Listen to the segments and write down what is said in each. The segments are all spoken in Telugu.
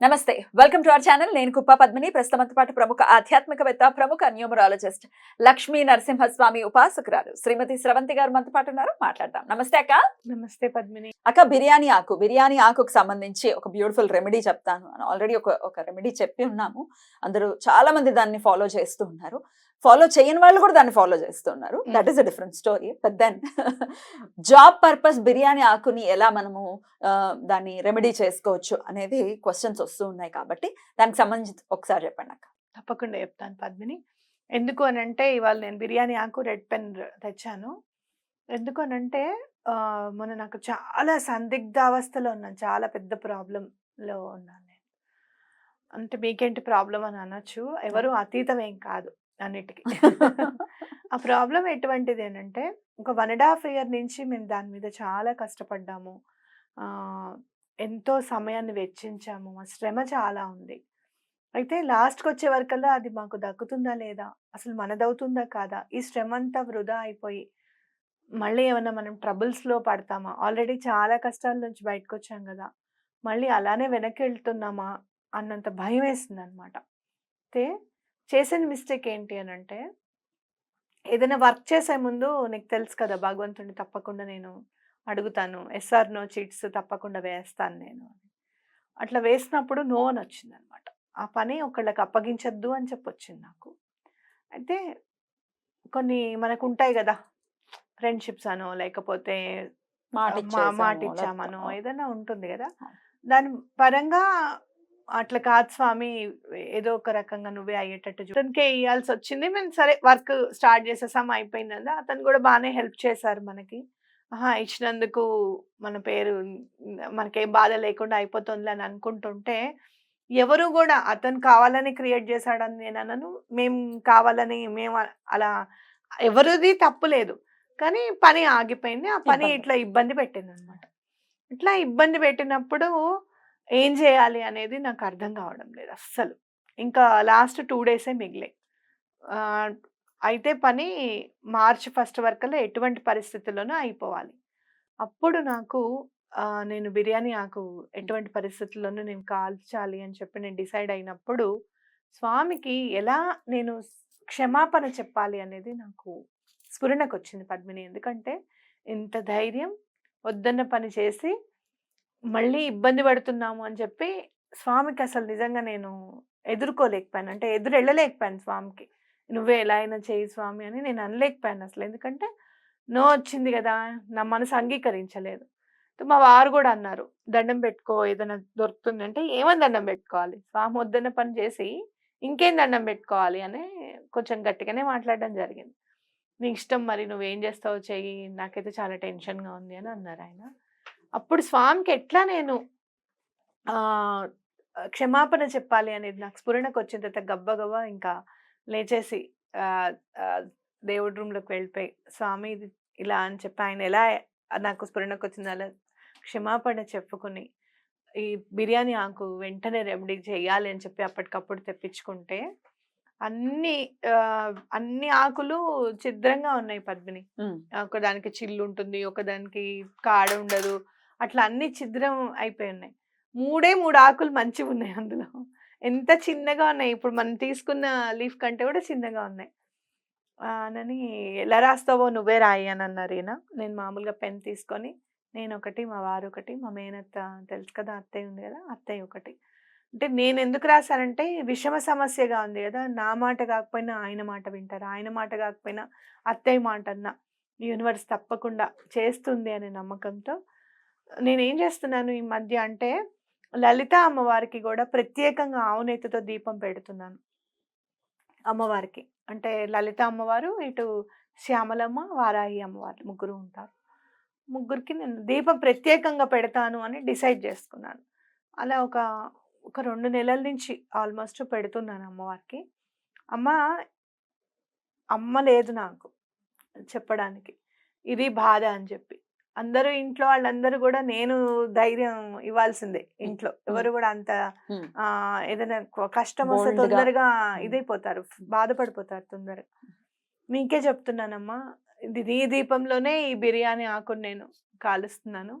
నమస్తే. వెల్కమ్ టు అవర్ ఛానల్ నేను కుప్ప పద్మిని. ప్రస్తుతంతో పాటు ప్రముఖ ఆధ్యాత్మికవేత్త ప్రముఖ న్యూమరాలజిస్ట్ లక్ష్మీ నరసింహస్వామి ఉపాసకురాలు శ్రీమతి స్రవంతి గారు మనతో పాటు ఉన్నారు. మాట్లాడదాం. నమస్తే అక్క. నమస్తే పద్మిని. అక్క బిర్యానీ ఆకు. బిర్యానీ ఆకుకు సంబంధించి ఒక బ్యూటిఫుల్ రెమెడీ చెప్తాను. ఆల్రెడీ ఒక ఒక రెమెడీ చెప్పి ఉన్నాము. అందరూ చాలా మంది దాన్ని ఫాలో చేస్తూ ఉన్నారు. ఫాలో చేయని వాళ్ళు కూడా దాన్ని ఫాలో చేస్తున్నారు. That is a different story but then job purpose biryani ఆకుని ఎలా మనము దాన్ని రెమెడీ చేసుకోవచ్చు అనేది క్వశ్చన్స్ వస్తూ ఉన్నాయి కాబట్టి దానికి సంబంధించి ఒకసారి చెప్పండి అక్క. తప్పకుండా చెప్తాను పద్మిని. ఎందుకు అని అంటే ఇవాళ నేను బిర్యానీ ఆకు రెడ్ పెన్ తెచ్చాను. ఎందుకు అని అంటే మొన్న నాకు చాలా సందిగ్ధావస్థలో ఉన్నాను. చాలా పెద్ద ప్రాబ్లంలో ఉన్నాను నేను. అంటే మీకేంటి ప్రాబ్లం అని అనొచ్చు. ఎవరు అతీతం ఏం కాదు. అన్నిటికీ. ఆ ప్రాబ్లం ఎటువంటిది ఏంటంటే ఒక వన్ అండ్ హాఫ్ ఇయర్ నుంచి మేము దాని మీద చాలా కష్టపడ్డాము. ఎంతో సమయాన్ని వెచ్చించాము. మా శ్రమ చాలా ఉంది. అయితే లాస్ట్కి వచ్చే వరకల్లా అది మాకు దక్కుతుందా లేదా? అసలు మనదవుతుందా కాదా? ఈ శ్రమ అంతా వృధా అయిపోయి మళ్ళీ ఏమన్నా మనం ట్రబుల్స్లో పడతామా? ఆల్రెడీ చాలా కష్టాల నుంచి బయటకు వచ్చాం కదా! మళ్ళీ అలానే వెనక్కి వెళ్తున్నామా అన్నంత భయం వేస్తుంది అనమాట అయితే చేసిన మిస్టేక్ ఏంటి అని అంటే ఏదైనా వర్క్ చేసే ముందు నీకు తెలుసు కదా భగవంతుడిని తప్పకుండా నేను అడుగుతాను. ఎస్ఆర్ నో చీట్స్ తప్పకుండా వేస్తాను నేను అని. అట్లా వేసినప్పుడు నో అని వచ్చింది అనమాట ఆ పని ఒకళ్ళకి అప్పగించద్దు అని చెప్పి వచ్చింది నాకు. అయితే కొన్ని మనకు ఉంటాయి కదా ఫ్రెండ్షిప్స్ అనో లేకపోతే మాట ఇచ్చామనో ఏదైనా ఉంటుంది కదా. దాని పరంగా అట్లా కాదు స్వామి ఏదో ఒక రకంగా నువ్వే అయ్యేటట్టు అతనికే ఇవ్వాల్సి వచ్చింది మేము సరే వర్క్ స్టార్ట్ చేసేసాం అయిపోయిందా అతను కూడా బాగానే హెల్ప్ చేశారు మనకి. ఆహా ఇచ్చినందుకు మన పేరు మనకేం బాధ లేకుండా అయిపోతుంది అని అనుకుంటుంటే ఎవరు కూడా అతను కావాలని క్రియేట్ చేశాడని నేను అనను. మేము కావాలని మేము అలా ఎవరిది తప్పు లేదు. కానీ పని ఆగిపోయింది. ఆ పని. ఇట్లా ఇబ్బంది పెట్టింది అనమాట ఇట్లా ఇబ్బంది పెట్టినప్పుడు ఏం చేయాలి అనేది నాకు అర్థం కావడం లేదు అస్సలు. ఇంకా లాస్ట్ టూ డేసే మిగిలే. అయితే పని మార్చ్ ఫస్ట్ వరకల్లా ఎటువంటి పరిస్థితుల్లోనూ అయిపోవాలి. అప్పుడు నాకు నేను బిర్యానీ ఆకు ఎటువంటి పరిస్థితుల్లోనూ నేను కాల్చాలి అని చెప్పి నేను డిసైడ్ అయినప్పుడు స్వామికి ఎలా నేను క్షమాపణ చెప్పాలి అనేది నాకు స్ఫురణకు వచ్చింది పద్మిని. ఎందుకంటే ఇంత ధైర్యం వద్దన్న పని చేసి మళ్ళీ ఇబ్బంది పడుతున్నాము అని చెప్పి స్వామికి అసలు నిజంగా నేను ఎదుర్కోలేకపోయాను. అంటే ఎదురు వెళ్ళలేకపోయాను స్వామికి. నువ్వే ఎలా అయినా చేయి స్వామి అని నేను అనలేకపోయాను అసలు. ఎందుకంటే నో వచ్చింది కదా నా మనసు అంగీకరించలేదు. సో మా వారు కూడా అన్నారు దండం పెట్టుకో ఏదైనా దొరుకుతుంది అంటే ఏమని దండం పెట్టుకోవాలి? స్వామి వద్దన్న పని చేసి ఇంకేం దండం పెట్టుకోవాలి? అని కొంచెం గట్టిగానే మాట్లాడడం జరిగింది. నీ ఇష్టం మరి నువ్వేం చేస్తావో చెయ్యి నాకైతే చాలా టెన్షన్గా ఉంది అని అన్నారు ఆయన. అప్పుడు స్వామికి ఎట్లా నేను ఆ, క్షమాపణ చెప్పాలి అనేది నాకు స్ఫురణకు వచ్చిన తర్వాత గబ్బగబ్బ ఇంకా లేచేసి దేవుడి రూమ్లోకి వెళ్ళిపోయి స్వామి ఇది ఇలా అని చెప్పి ఆయన ఎలా నాకు స్ఫురణకు వచ్చింది అలా క్షమాపణ చెప్పుకుని ఈ బిర్యానీ ఆకు వెంటనే రెమెడీ చేయాలి అని చెప్పి అప్పటికప్పుడు తెప్పించుకుంటే అన్ని అన్ని ఆకులు ఛిద్రంగా ఉన్నాయి పద్మిని. ఒకదానికి చిల్లు ఉంటుంది ఒకదానికి కాడ ఉండదు అట్లా అన్ని ఛిద్రం అయిపోయి ఉన్నాయి. మూడే మూడు ఆకులు మంచివి ఉన్నాయి అందులో. ఎంత చిన్నగా ఉన్నాయి? ఇప్పుడు మనం తీసుకున్న లీఫ్ కంటే కూడా చిన్నగా ఉన్నాయి. అని ఎలా రాస్తావో నువ్వే రాయి అని అన్నారు ఈయన. నేను మామూలుగా పెన్ తీసుకొని నేను ఒకటి మా వారు ఒకటి మా మేనత్త తెలుసు కదా అత్తయ్య ఉంది కదా అత్తయ్య ఒకటి. అంటే నేను ఎందుకు రాశానంటే విషమ సమస్యగా ఉంది కదా నా మాట కాకపోయినా ఆయన మాట వింటారు. ఆయన మాట కాకపోయినా అత్తయ్య మాట అన్న. యూనివర్స్ తప్పకుండా చేస్తుంది అనే నమ్మకంతో నేనేం చేస్తున్నాను ఈ మధ్య అంటే లలిత అమ్మవారికి కూడా ప్రత్యేకంగా ఆవునేతితో దీపం పెడుతున్నాను. అమ్మవారికి. అంటే లలిత అమ్మవారు ఇటు శ్యామలమ్మ వారాహి అమ్మవారు ముగ్గురు ఉంటారు. ముగ్గురికి నేను దీపం ప్రత్యేకంగా పెడతాను అని డిసైడ్ చేసుకున్నాను. అలా ఒక ఒక రెండు నెలల నుంచి ఆల్మోస్ట్ పెడుతున్నాను అమ్మవారికి. అమ్మ అమ్మ లేదు నాకు చెప్పడానికి. ఇది బాధ అని చెప్పి. అందరూ ఇంట్లో వాళ్ళందరూ కూడా నేను ధైర్యం ఇవ్వాల్సిందే ఇంట్లో. ఎవరు కూడా అంత ఏదైనా కష్టం వస్తే. తొందరగా ఇదైపోతారు. బాధపడిపోతారు తొందరగా. మీకే చెప్తున్నానమ్మా. ఇది నీ దీపంలోనే ఈ బిర్యానీ ఆకుని నేను కాలుస్తున్నాను.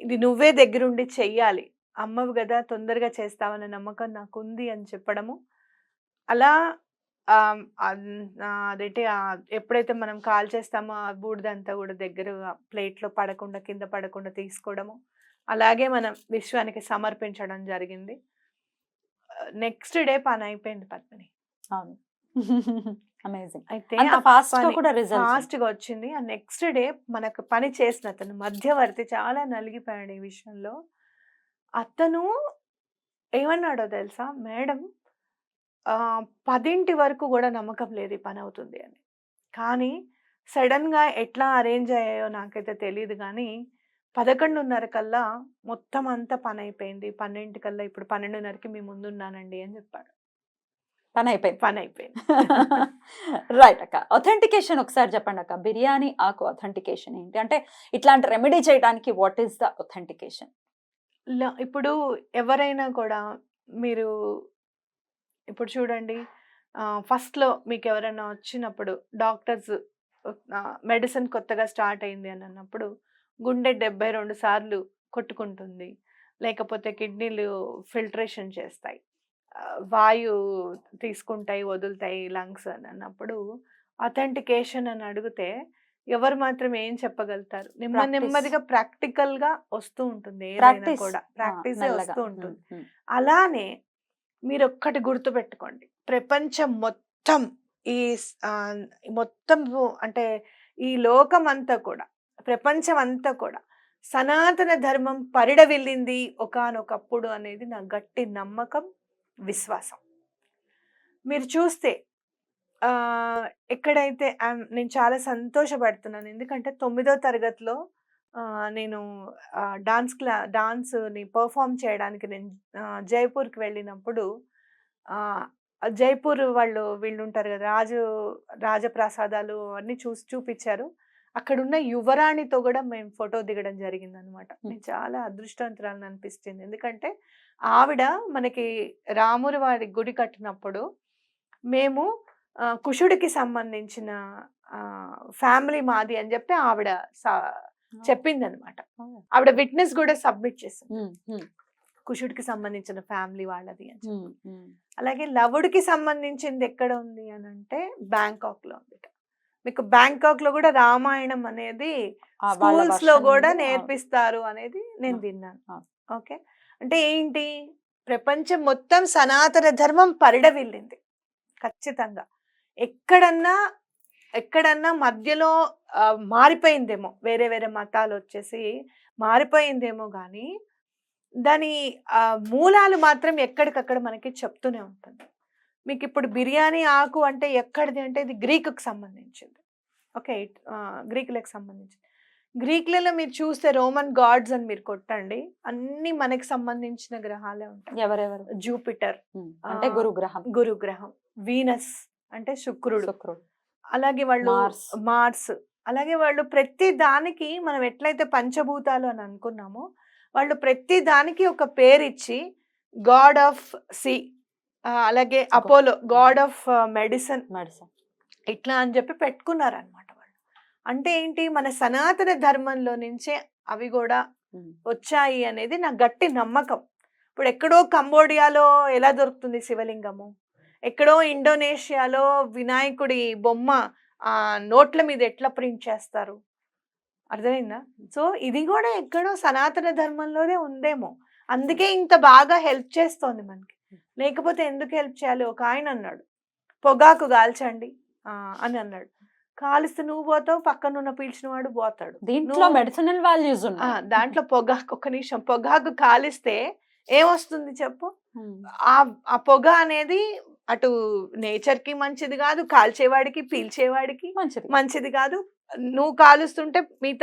ఇది నువ్వే దగ్గరుండి చెయ్యాలి. అమ్మవు కదా తొందరగా చేస్తావనే నమ్మకం నాకుంది అని చెప్పడము. అలా అదేంటి ఎప్పుడైతే మనం కాల్ చేస్తామో ఆ బూడిదంతా కూడా దగ్గర ప్లేట్లో పడకుండా కింద పడకుండా తీసుకోవడము అలాగే మనం విశ్వానికి సమర్పించడం జరిగింది. నెక్స్ట్ డే పని అయిపోయింది పద్మిని. అవును. అమేజింగ్. అయితే ఫాస్ట్ కూడా రిజల్ట్ ఫాస్ట్గా వచ్చింది. ఆ నెక్స్ట్ డే మనకు పని చేసిన అతను మధ్యవర్తి చాలా నలిగిపోయాడు ఈ విషయంలో. అతను ఏమన్నాడో తెలుసా? మేడం పదింటి వరకు కూడా నమ్మకం లేదు ఈ పని అవుతుంది అని. కానీ సడన్గా ఎట్లా అరేంజ్ అయ్యాయో నాకైతే తెలియదు కానీ పదకొండున్నర కల్లా మొత్తం అంతా పని అయిపోయింది. పన్నెండు కల్లా ఇప్పుడు పన్నెండున్నరకి మీ ముందున్నానండి అని చెప్పాడు. పని అయిపోయింది. పని అయిపోయింది. రైట్ అక్క. అథెంటికేషన్ ఒకసారి చెప్పండి అక్క. బిర్యానీ ఆకు అథెంటికేషన్ ఏంటి? అంటే ఇట్లాంటి రెమెడీ చేయడానికి వాట్ ఈస్ ద అథెంటికేషన్ ఇప్పుడు ఎవరైనా కూడా మీరు ఇప్పుడు చూడండి ఆ, first లో మీకు ఎవరైనా వచ్చినప్పుడు డాక్టర్స్ మెడిసిన్ కొత్తగా స్టార్ట్ అయింది అని అన్నప్పుడు గుండె డెబ్బై రెండు సార్లు కొట్టుకుంటుంది. లేకపోతే కిడ్నీలు ఫిల్టరేషన్ చేస్తాయి. వాయు తీసుకుంటాయి వదులుతాయి లంగ్స్ అని అన్నప్పుడు అథెంటికేషన్ అని అడిగితే ఎవరు మాత్రం ఏం చెప్పగలుగుతారు? నెమ్మది. నెమ్మదిగా ప్రాక్టికల్గా వస్తూ ఉంటుంది ఏదైనా కూడా. ప్రాక్టీస్ వస్తూ ఉంటుంది. అలానే మీరు ఒక్కటి గుర్తుపెట్టుకోండి. ప్రపంచం మొత్తం ఈ మొత్తం అంటే ఈ లోకం అంతా కూడా ప్రపంచం అంతా కూడా సనాతన ధర్మం పరిడవిల్లింది ఒకానొకప్పుడు అనేది నా గట్టి నమ్మకం విశ్వాసం. మీరు చూస్తే ఎక్కడైతే నేను చాలా సంతోషపడుతున్నాను. ఎందుకంటే తొమ్మిదో తరగతిలో నేను డాన్స్ క్లా డాన్స్ని పర్ఫామ్ చేయడానికి నేను జైపూర్కి వెళ్ళినప్పుడు జైపూర్ వాళ్ళు వీళ్ళు ఉంటారు కదా రాజు రాజప్రసాదాలు అన్నీ చూసి చూపించారు అక్కడున్న యువరాణితో కూడా మేము ఫోటో దిగడం జరిగింది అనమాట నేను చాలా అదృష్టవంతురాలను అనిపిస్తుంది. ఎందుకంటే ఆవిడ మనకి రాముడి వారి గుడి కట్టినప్పుడు మేము కుషుడికి సంబంధించిన ఫ్యామిలీ మాది అని చెప్పి ఆవిడ చెప్పింది అనమాట ఆవిడ విట్నెస్ కూడా సబ్మిట్ చేసింది. కుషుడికి సంబంధించిన ఫ్యామిలీ వాళ్ళది అని. అలాగే లవుడికి సంబంధించింది ఎక్కడ ఉంది అని అంటే బ్యాంకాక్లో ఉంది మీకు బ్యాంకాక్లో కూడా రామాయణం అనేది స్కూల్స్లో కూడా. నేర్పిస్తారు అనేది నేను విన్నాను. ఓకే? అంటే ఏంటి? ప్రపంచం మొత్తం సనాతన ధర్మం పరిడవిల్లింది. ఖచ్చితంగా. ఎక్కడన్నా ఎక్కడన్నా మధ్యలో మారిపోయిందేమో. వేరే వేరే మతాలు వచ్చేసి మారిపోయిందేమో కానీ దాని మూలాలు మాత్రం ఎక్కడికక్కడ మనకి చెప్తూనే ఉంటుంది. మీకు ఇప్పుడు బిర్యానీ ఆకు అంటే ఎక్కడిది అంటే ఇది గ్రీకుకి సంబంధించింది. ఓకే గ్రీకులకు సంబంధించింది. గ్రీకులలో మీరు చూస్తే రోమన్ గాడ్స్ అని మీరు కొట్టండి అన్ని మనకి సంబంధించిన గ్రహాలే ఉంటాయి. ఎవరెవరు? జూపిటర్ అంటే గురుగ్రహం. గురుగ్రహం వీనస్ అంటే శుక్రుడు. శుక్రుడు. అలాగే వాళ్ళు మార్స్. అలాగే వాళ్ళు ప్రతి దానికి మనం ఎట్లయితే పంచభూతాలు అని అనుకున్నామో వాళ్ళు ప్రతి దానికి ఒక పేరు ఇచ్చి గాడ్ ఆఫ్ సి అలాగే Apollo god of medicine medicine. ఇట్లా అని చెప్పి పెట్టుకున్నారనమాట వాళ్ళు. అంటే ఏంటి? మన సనాతన ధర్మంలో నుంచే అవి కూడా వచ్చాయి అనేది నా గట్టి నమ్మకం. ఇప్పుడు ఎక్కడో కంబోడియాలో ఎలా దొరుకుతుంది శివలింగము? ఎక్కడో ఇండోనేషియాలో వినాయకుడి బొమ్మ ఆ నోట్ల మీద ఎట్లా ప్రింట్ చేస్తారు? అర్థమైందా? సో ఇది కూడా ఎక్కడో సనాతన ధర్మంలోనే ఉందేమో. అందుకే ఇంత బాగా హెల్ప్ చేస్తోంది మనకి. లేకపోతే ఎందుకు హెల్ప్ చేయాలి? ఒక ఆయన అన్నాడు. పొగాకు కాల్చండి. అని అన్నాడు. కాలుస్తే నువ్వు పోతావు పక్కన ఉన్న పీల్చిన వాడు పోతాడు. దీంట్లో మెడిసినల్ వాల్యూస్ దాంట్లో పొగాకు ఒక నిమిషం. పొగాకు కాలిస్తే ఏమొస్తుంది చెప్పు? ఆ పొగ అనేది అటు నేచర్కి మంచిది కాదు కాల్చేవాడికి పీల్చేవాడికి మంచిది మంచిది కాదు. నువ్వు కాలుస్తుంటే మిగతా